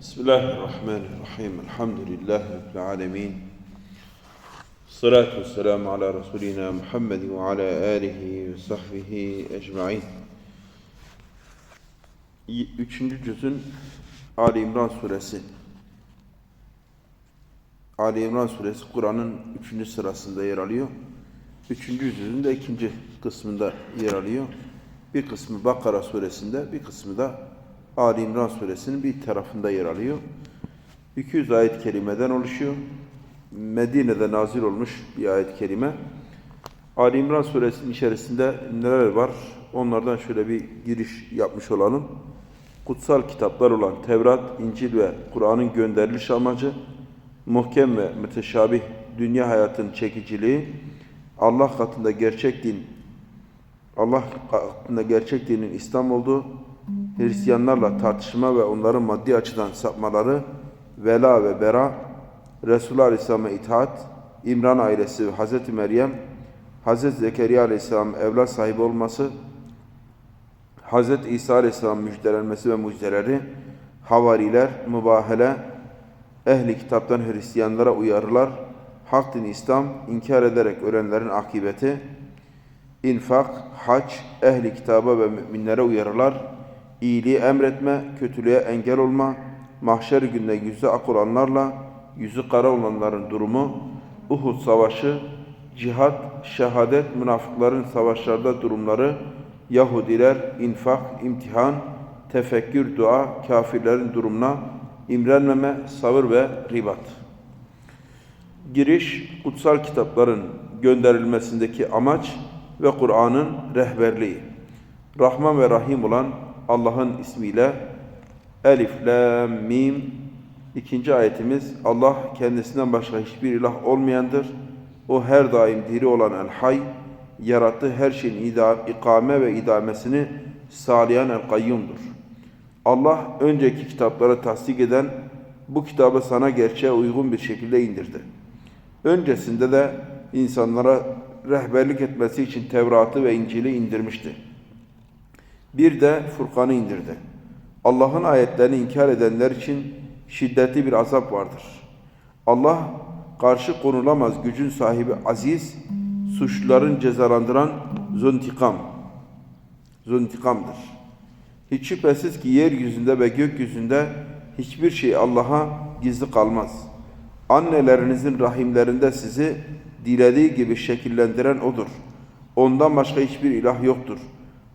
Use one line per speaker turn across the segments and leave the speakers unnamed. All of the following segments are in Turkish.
Bismillahirrahmanirrahim. Elhamdülillahi Rabbil alemin. Salatu vesselamu ala Resulina Muhammed ve ala alihi ve sahbihi ecmain. Üçüncü cüzün Ali İmran suresi. Ali İmran suresi Kur'an'ın üçüncü sırasında yer alıyor. Üçüncü cüzün de ikinci kısmında yer alıyor. Bir kısmı Bakara suresinde, bir kısmı da Ali İmran suresinin bir tarafında yer alıyor. 200 ayet kerimeden oluşuyor. Medine'de nazil olmuş bir ayet kerime. Ali İmran suresinin içerisinde neler var? Onlardan şöyle bir giriş yapmış olalım. Kutsal kitaplar olan Tevrat, İncil ve Kur'an'ın gönderiliş amacı, muhkem ve müteşabih dünya hayatının çekiciliği, Allah katında gerçek din, Allah katında gerçek dinin İslam olduğu, Hristiyanlarla tartışma ve onların maddi açıdan sapmaları, vela ve bera, Resulullah Aleyhisselam'a itaat, İmran ailesi ve Hz. Meryem, Hz. Zekeriya Aleyhisselam evlat sahibi olması, Hz. İsa Aleyhisselam müjdelenmesi ve mucizeleri, havariler, mübahele, ehli kitaptan Hristiyanlara uyarılar, hak din İslam, inkar ederek ölenlerin akıbeti, infak, hac, ehli kitaba ve müminlere uyarılar, iyiliği emretme, kötülüğe engel olma, mahşer günde yüzü ak olanlarla yüzü kara olanların durumu, Uhud savaşı, cihat, şehadet, münafıkların savaşlarda durumları, Yahudiler, infak, imtihan, tefekkür, dua, kafirlerin durumuna, imrenmeme, sabır ve ribat. Giriş, kutsal kitapların gönderilmesindeki amaç ve Kur'an'ın rehberliği. Rahman ve Rahim olan Allah'ın ismiyle Elif, Lam, Mim. İkinci ayetimiz Allah kendisinden başka hiçbir ilah olmayandır. O her daim diri olan El Hay, yarattığı her şeyin ida, ikame ve idamesini sağlayan El Kayyum'dur. Allah önceki kitaplara tasdik eden bu kitabı sana gerçeğe uygun bir şekilde indirdi. Öncesinde de insanlara rehberlik etmesi için Tevrat'ı ve İncil'i indirmişti. Bir de Furkan'ı indirdi. Allah'ın ayetlerini inkar edenler için şiddetli bir azap vardır. Allah karşı konulamaz gücün sahibi aziz, suçluların cezalandıran zuntikam, zuntikamdır. Hiç şüphesiz ki yeryüzünde ve gökyüzünde hiçbir şey Allah'a gizli kalmaz. Annelerinizin rahimlerinde sizi dilediği gibi şekillendiren O'dur. Ondan başka hiçbir ilah yoktur.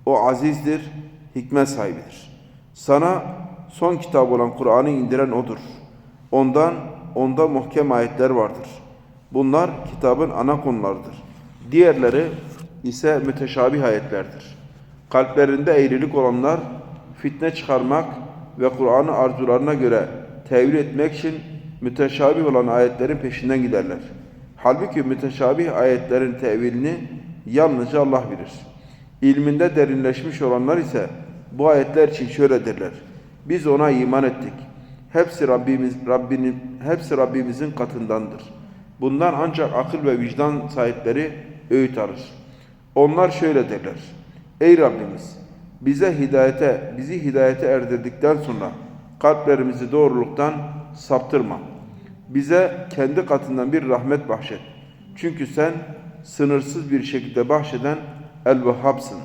O azizdir, hikmet sahibidir. Sana son kitap olan Kur'an'ı indiren O'dur. Ondan, onda muhkem ayetler vardır. Bunlar kitabın ana konularıdır. Diğerleri ise müteşabih ayetlerdir. Kalplerinde eğrilik olanlar fitne çıkarmak ve Kur'an'ı arzularına göre tevil etmek için müteşabih olan ayetlerin peşinden giderler. Halbuki müteşabih ayetlerin tevilini yalnızca Allah bilir. İlminde derinleşmiş olanlar ise bu ayetler için şöyle derler. Biz ona iman ettik. Hepsi Rabbimiz Rabbinin hepsi Rabbimizin katındandır. Bundan ancak akıl ve vicdan sahipleri öğüt alır. Onlar şöyle derler. Ey Rabbimiz bize hidayete, bizi hidayete erdirdikten sonra kalplerimizi doğruluktan saptırma. Bize kendi katından bir rahmet bahşet. Çünkü sen sınırsız bir şekilde bahşeden El-Vehhab'sın.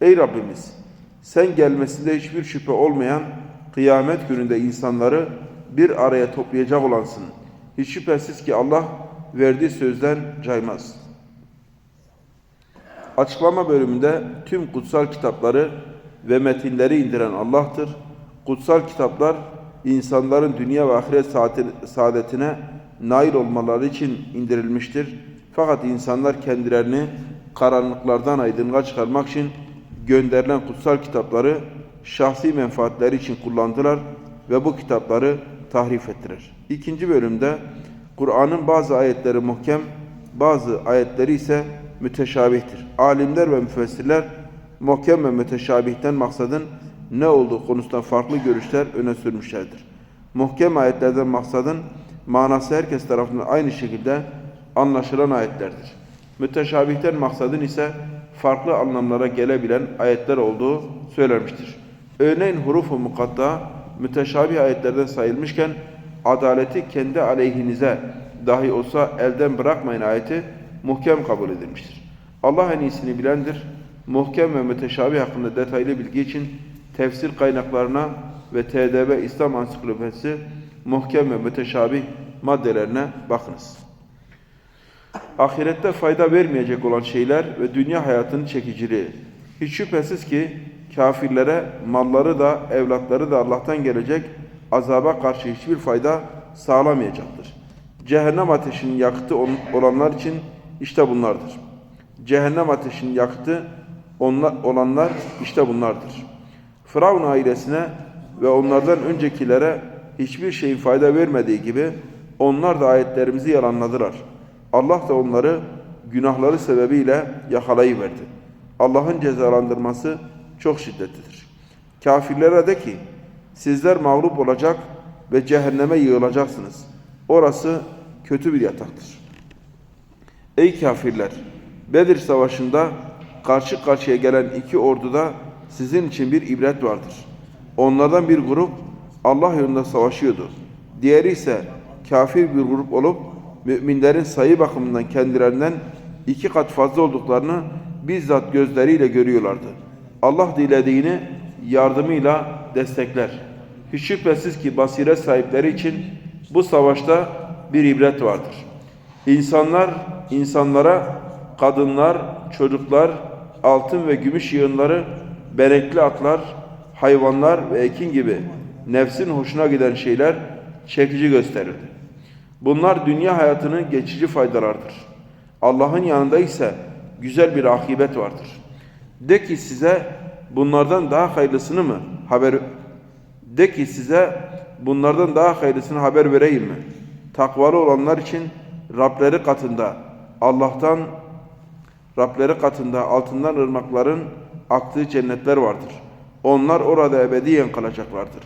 Ey Rabbimiz sen gelmesinde hiçbir şüphe olmayan kıyamet gününde insanları bir araya toplayacak olansın. Hiç şüphesiz ki Allah verdiği sözden caymaz. Açıklama bölümünde tüm kutsal kitapları ve metinleri indiren Allah'tır. Kutsal kitaplar insanların dünya ve ahiret saadetine nail olmaları için indirilmiştir. Fakat insanlar kendilerini karanlıklardan aydınlığa çıkarmak için gönderilen kutsal kitapları şahsi menfaatleri için kullandılar ve bu kitapları tahrif ettiler. İkinci bölümde Kur'an'ın bazı ayetleri muhkem, bazı ayetleri ise müteşabihtir. Alimler ve müfessirler muhkem ve müteşabihten maksadın ne olduğu konusunda farklı görüşler öne sürmüşlerdir. Muhkem ayetlerden maksadın manası herkes tarafından aynı şekilde anlaşılan ayetlerdir. Müteşabihten maksadın ise farklı anlamlara gelebilen ayetler olduğu söylenmiştir. Örneğin huruf-u mukatta müteşabih ayetlerden sayılmışken adaleti kendi aleyhinize dahi olsa elden bırakmayın ayeti muhkem kabul edilmiştir. Allah en iyisini bilendir. Muhkem ve müteşabih hakkında detaylı bilgi için tefsir kaynaklarına ve TDB İslam Ansiklopedisi muhkem ve müteşabih maddelerine bakınız. Ahirette fayda vermeyecek olan şeyler ve dünya hayatının çekiciliği. Hiç şüphesiz ki kafirlere malları da evlatları da Allah'tan gelecek azaba karşı hiçbir fayda sağlamayacaktır. Cehennem ateşinin yakıtı ol- olanlar için işte bunlardır. Cehennem ateşinin yakıtı onlar, olanlar işte bunlardır. Firavun ailesine ve onlardan öncekilere hiçbir şeyin fayda vermediği gibi onlar da ayetlerimizi yalanladılar. Allah da onları günahları sebebiyle yakalayıverdi. Allah'ın cezalandırması çok şiddetlidir. Kafirlere de ki sizler mağlup olacak ve cehenneme yığılacaksınız. Orası kötü bir yataktır. Ey kafirler! Bedir Savaşı'nda karşı karşıya gelen iki orduda sizin için bir ibret vardır. Onlardan bir grup Allah yolunda savaşıyordu. Diğeri ise kafir bir grup olup müminlerin sayı bakımından kendilerinden iki kat fazla olduklarını bizzat gözleriyle görüyorlardı. Allah dilediğini yardımıyla destekler. Hiç şüphesiz ki basiret sahipleri için bu savaşta bir ibret vardır. İnsanlar, insanlara kadınlar, çocuklar, altın ve gümüş yığınları, benekli atlar, hayvanlar ve ekin gibi nefsin hoşuna giden şeyler çekici gösterirdi. Bunlar dünya hayatının geçici faydalardır. Allah'ın yanında ise güzel bir akibet vardır. De ki size bunlardan daha hayırlısını mı haber de ki size bunlardan daha hayırlısını haber vereyim mi? Takvalı olanlar için Rableri katında Allah'tan Rableri katında altından ırmakların aktığı cennetler vardır. Onlar orada ebediyen kalacaklardır.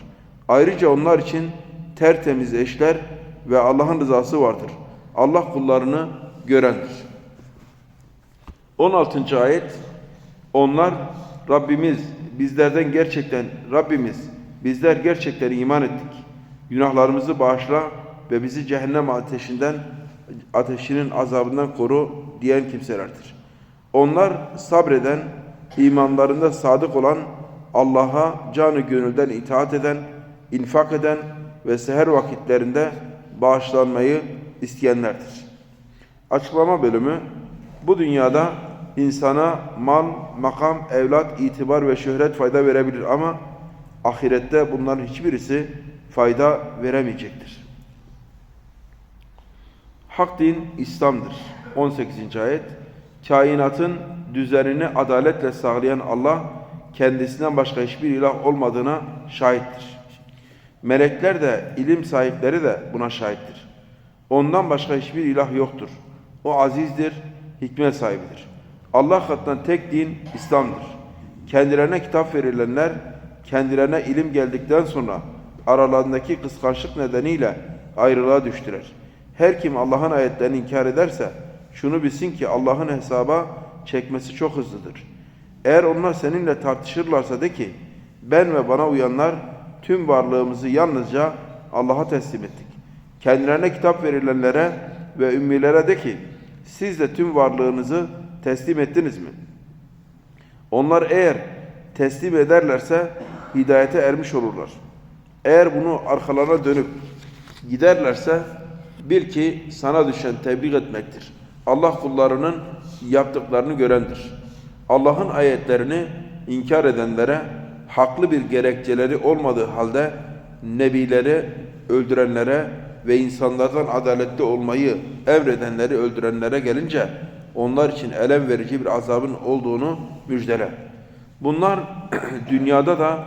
Ayrıca onlar için tertemiz eşler ve Allah'ın rızası vardır. Allah kullarını görendir. 16. ayet Onlar Rabbimiz bizlerden gerçekten Rabbimiz bizler gerçekten iman ettik. Günahlarımızı bağışla ve bizi cehennem ateşinden ateşinin azabından koru diyen kimselerdir. Onlar sabreden, imanlarında sadık olan, Allah'a canı gönülden itaat eden, infak eden ve seher vakitlerinde bağışlanmayı isteyenlerdir. Açıklama bölümü bu dünyada insana mal, makam, evlat, itibar ve şöhret fayda verebilir ama ahirette bunların hiçbirisi fayda veremeyecektir. Hak din İslam'dır. 18. ayet. Kainatın düzenini adaletle sağlayan Allah kendisinden başka hiçbir ilah olmadığına şahittir. Melekler de ilim sahipleri de buna şahittir. Ondan başka hiçbir ilah yoktur. O azizdir, hikmet sahibidir. Allah katından tek din İslam'dır. Kendilerine kitap verilenler kendilerine ilim geldikten sonra aralarındaki kıskançlık nedeniyle ayrılığa düştüler. Her kim Allah'ın ayetlerini inkar ederse şunu bilsin ki Allah'ın hesaba çekmesi çok hızlıdır. Eğer onlar seninle tartışırlarsa de ki ben ve bana uyanlar tüm varlığımızı yalnızca Allah'a teslim ettik. Kendilerine kitap verilenlere ve ümmilere de ki siz de tüm varlığınızı teslim ettiniz mi? Onlar eğer teslim ederlerse hidayete ermiş olurlar. Eğer bunu arkalarına dönüp giderlerse bil ki sana düşen tebliğ etmektir. Allah kullarının yaptıklarını görendir. Allah'ın ayetlerini inkar edenlere haklı bir gerekçeleri olmadığı halde nebileri öldürenlere ve insanlardan adaletli olmayı emredenleri öldürenlere gelince onlar için elem verici bir azabın olduğunu müjdele. Bunlar dünyada da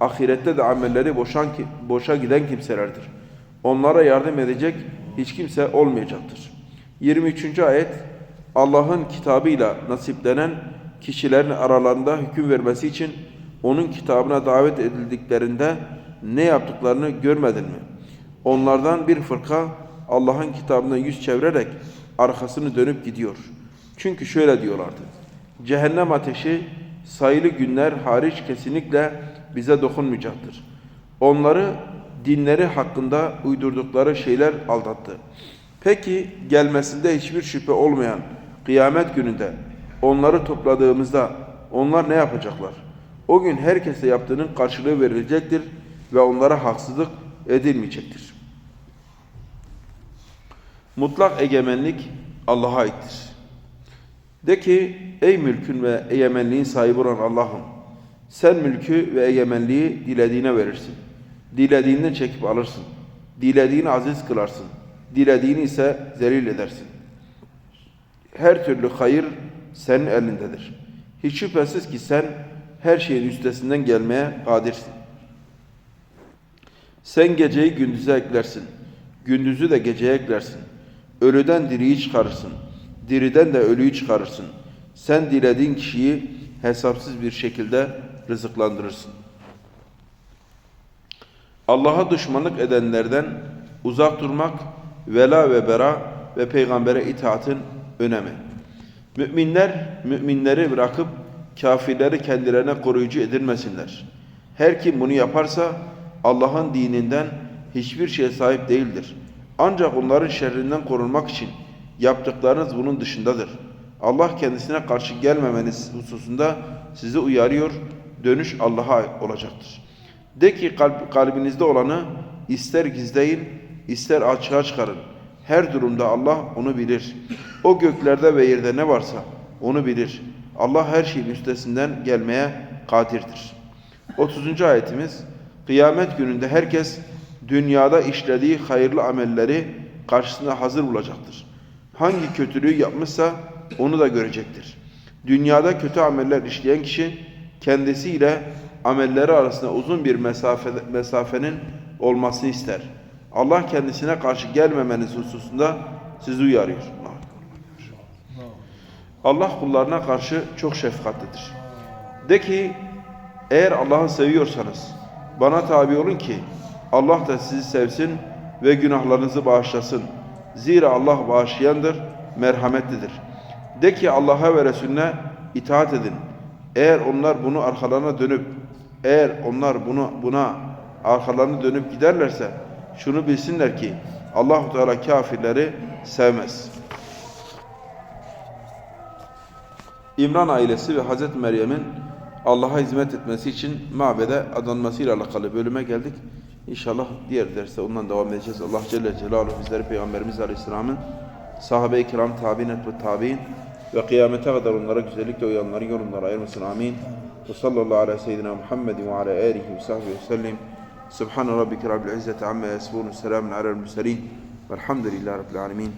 ahirette de amelleri boşan, boşa giden kimselerdir. Onlara yardım edecek hiç kimse olmayacaktır. 23. ayet Allah'ın kitabıyla nasiplenen kişilerin aralarında hüküm vermesi için onun kitabına davet edildiklerinde ne yaptıklarını görmedin mi? Onlardan bir fırka Allah'ın kitabına yüz çevirerek arkasını dönüp gidiyor. Çünkü şöyle diyorlardı. Cehennem ateşi sayılı günler hariç kesinlikle bize dokunmayacaktır. Onları dinleri hakkında uydurdukları şeyler aldattı. Peki gelmesinde hiçbir şüphe olmayan kıyamet gününde onları topladığımızda onlar ne yapacaklar? O gün herkese yaptığının karşılığı verilecektir ve onlara haksızlık edilmeyecektir. Mutlak egemenlik Allah'a aittir. De ki ey mülkün ve egemenliğin sahibi olan Allah'ım sen mülkü ve egemenliği dilediğine verirsin. Dilediğinden çekip alırsın. Dilediğini aziz kılarsın. Dilediğini ise zelil edersin. Her türlü hayır senin elindedir. Hiç şüphesiz ki sen her şeyin üstesinden gelmeye kadirsin. Sen geceyi gündüze eklersin. Gündüzü de geceye eklersin. Ölüden diriyi çıkarırsın. Diriden de ölüyü çıkarırsın. Sen dilediğin kişiyi hesapsız bir şekilde rızıklandırırsın. Allah'a düşmanlık edenlerden uzak durmak, vela ve bera ve peygambere itaatin önemi. Müminler, müminleri bırakıp kafirleri kendilerine koruyucu edinmesinler. Her kim bunu yaparsa Allah'ın dininden hiçbir şeye sahip değildir. Ancak onların şerrinden korunmak için yaptıklarınız bunun dışındadır. Allah kendisine karşı gelmemeniz hususunda sizi uyarıyor, dönüş Allah'a olacaktır. De ki kalp, kalbinizde olanı ister gizleyin, ister açığa çıkarın. Her durumda Allah onu bilir. O göklerde ve yerde ne varsa onu bilir. Allah her şeyin üstesinden gelmeye kadirdir. 30. ayetimiz Kıyamet gününde herkes dünyada işlediği hayırlı amelleri karşısında hazır bulacaktır. Hangi kötülüğü yapmışsa onu da görecektir. Dünyada kötü ameller işleyen kişi kendisiyle amelleri arasında uzun bir mesafe, mesafenin olmasını ister. Allah kendisine karşı gelmemeniz hususunda sizi uyarıyor. Allah kullarına karşı çok şefkatlidir. De ki eğer Allah'ı seviyorsanız bana tabi olun ki Allah da sizi sevsin ve günahlarınızı bağışlasın. Zira Allah bağışlayandır, merhametlidir. De ki Allah'a ve Resulüne itaat edin. Eğer onlar bunu arkalarına dönüp eğer onlar bunu buna arkalarını dönüp giderlerse şunu bilsinler ki Allahu Teala kafirleri sevmez. İmran ailesi ve Hazreti Meryem'in Allah'a hizmet etmesi için mabede adanmasıyla alakalı bölüme geldik. İnşallah diğer derste ondan devam edeceğiz. Allah Celle Celaluhu bizleri Peygamberimiz Aleyhisselam'ın sahabe-i kiram tabi'in ve tabi'in ve kıyamete kadar onlara güzellikle uyanları yorumlara ayırmasın. Amin. Ve sallallahu ala seyyidina Muhammedin ve ala alihi ve sahbihi ve sellim. Subhane rabbike rabbil izzeti amma yasifun. Selamun alel murselin. Velhamdülillahi rabbil alemin.